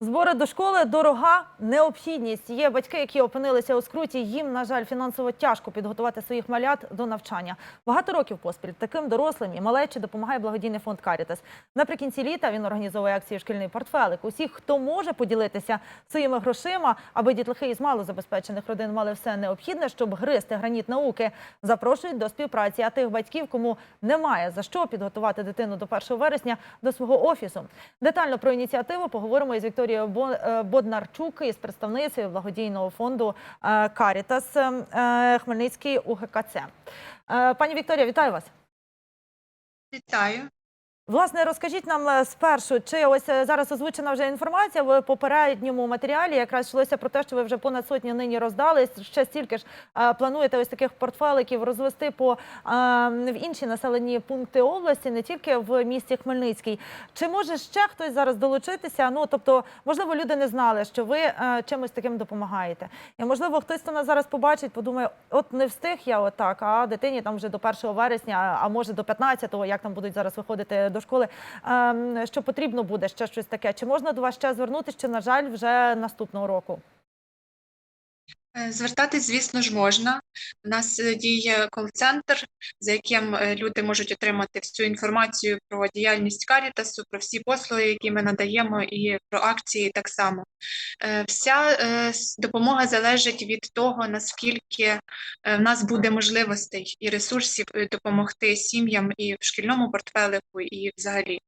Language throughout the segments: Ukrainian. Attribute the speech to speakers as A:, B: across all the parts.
A: Збори до школи дорога необхідність. Є батьки, які опинилися у скруті. Їм, на жаль, фінансово тяжко підготувати своїх малят до навчання. Багато років поспіль таким дорослим і малечі допомагає благодійний фонд Карітас. Наприкінці літа він організовує акцію Шкільний портфелик. Усіх, хто може поділитися своїми грошима, аби дітлахи із малозабезпечених родин мали все необхідне, щоб гризти граніт науки, запрошують до співпраці. А тих батьків, кому немає за що підготувати дитину до 1 вересня до свого офісу. Детально про ініціативу поговоримо із Вікторією Бо- е, Боднарчук із представницею благодійного фонду е, Карітас е, Хмельницький УГКЦ. Пані Вікторія, вітаю вас.
B: Вітаю.
A: Власне, розкажіть нам е, спершу, чи ось е, зараз озвучена вже інформація в попередньому матеріалі. Якраз йшлося про те, що ви вже понад сотню нині роздали. Ще стільки ж е, плануєте ось таких портфеликів розвести по в інші населені пункти області, не тільки в місті Хмельницький. Чи може ще хтось зараз долучитися? Ну тобто, можливо, люди не знали, що ви чимось таким допомагаєте. І можливо, хтось хто нас зараз побачить, подумає, от не встиг я отак, а дитині там вже до 1 вересня, а може до 15-го, як там будуть зараз виходити до школи. ем, Що потрібно буде ще щось таке? Чи можна до вас ще звернутися? Чи на жаль, вже наступного року?
B: Е, Звертатись, звісно ж, можна. У нас е, діє кол-центр, за яким е, люди можуть отримати всю інформацію про діяльність Карітасу, про всі послуги, які ми надаємо, і про акції так само. Вся допомога залежить від того, наскільки в нас буде можливостей і ресурсів допомогти сім'ям і в шкільному портфелику, і взагалі.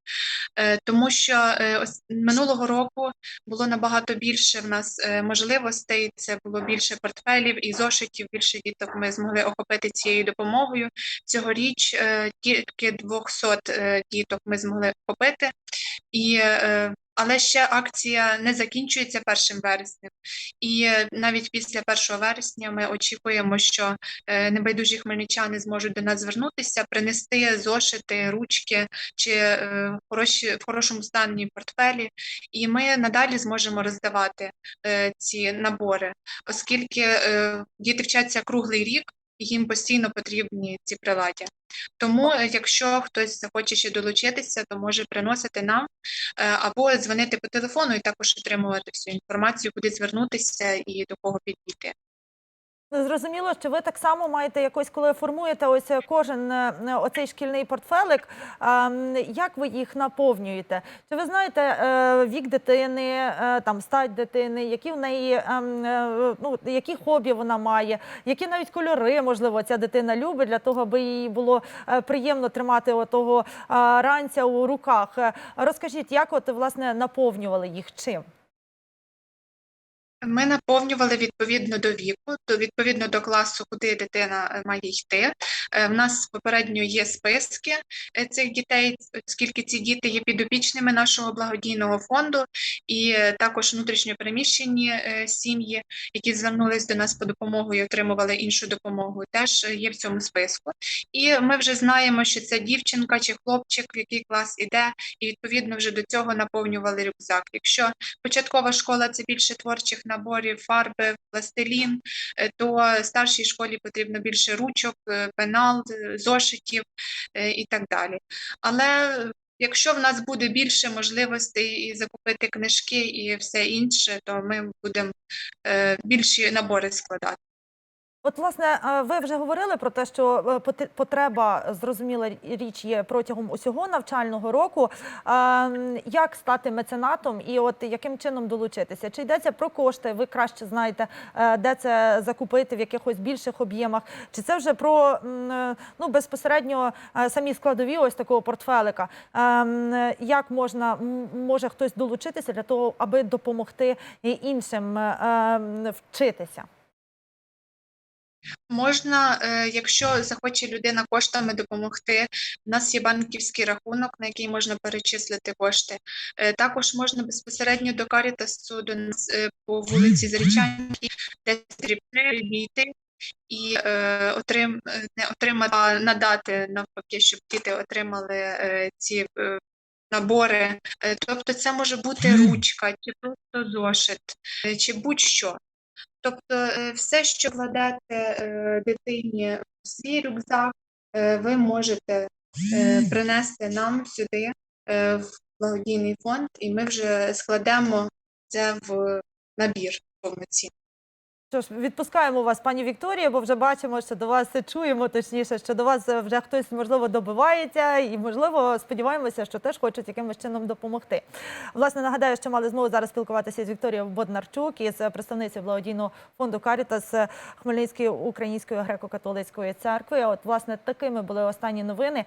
B: Е, Тому що е, ось минулого року було набагато більше в нас е, можливостей. Це було більше портфелів і зошитів. Більше діток ми змогли охопити цією допомогою. Цьогоріч тільки 200 е, діток ми змогли охопити. І, але ще акція не закінчується 1 вереснем. І е, навіть після 1 вересня ми очікуємо, що е, небайдужі хмельничани зможуть до нас звернутися, принести зошити, ручки чи е, хороші, в хорошому стані портфелі, і ми надалі зможемо роздавати ці набори, оскільки діти вчаться круглий рік, їм постійно потрібні ці приладдя. Тому, е, якщо хтось захоче ще долучитися, то може приносити нам е, або дзвонити по телефону і також отримувати всю інформацію, куди звернутися і до кого підійти.
A: Зрозуміло, що ви так само маєте якось, коли формуєте ось кожен е, оцей шкільний портфелик. Як ви їх наповнюєте? Чи ви знаєте е, вік дитини, е, там стать дитини, які в неї ем, е, ну які хобі вона має, які навіть кольори можливо ця дитина любить для того, аби їй було е, приємно тримати отого е, ранця у руках? Е, Розкажіть, як от власне наповнювали їх чим?
B: Ми наповнювали відповідно до віку, відповідно до класу, куди дитина е, має йти. Е, В нас попередньо є списки е, цих дітей, оскільки ці діти є підопічними нашого благодійного фонду, і також внутрішньопереміщені сім'ї, які звернулись до нас по допомогу і отримували іншу допомогу, теж є в цьому списку. І ми вже знаємо, що це дівчинка чи хлопчик, в який клас іде, і відповідно вже до цього наповнювали рюкзак. Якщо початкова школа це більше творчих наборів, фарби, пластилін, е, то старшій школі потрібно більше ручок, е, пенал, е, зошитів і так далі. Але якщо в нас буде більше можливостей і закупити книжки і все інше, то ми будемо більші набори складати.
A: От, власне, е, ви вже говорили про те, що е, потреба, зрозуміла річ, є протягом усього навчального року. Ем, Як стати меценатом і от яким чином долучитися? Чи йдеться про кошти? Ви краще знаєте, е, де це закупити в якихось більших об'ємах? Чи це вже про ну, безпосередньо самі складові ось такого портфелика? Ем, Як можна може хтось долучитися для того, аби допомогти іншим ем, вчитися?
B: Можна, е, якщо захоче людина коштами допомогти, у нас є банківський рахунок, на який можна перечислити кошти. Е, Також можна безпосередньо до Карітасу до нас е, по вулиці Зарічанській, де дійти і е, отрим, не отримати, а надати навпаки, щоб діти отримали е, ці е, набори. Е, Тобто це може бути ручка, чи просто зошит, е, чи будь-що. Тобто е, все, що кладете е, дитині в свій рюкзак, е, ви можете принести нам сюди в благодійний фонд, і ми вже складемо це в набір повноцінний.
A: Що ж, відпускаємо вас, пані Вікторія, бо вже бачимо, що до вас чуємо, точніше, що до вас вже хтось можливо добивається, і можливо сподіваємося, що теж хочуть якимось чином допомогти. Власне, нагадаю, що мали змогу зараз спілкуватися з Вікторією Боднарчук із представницею благодійного фонду Карітас Хмельницької української греко-католицької церкви. От власне такими були останні новини.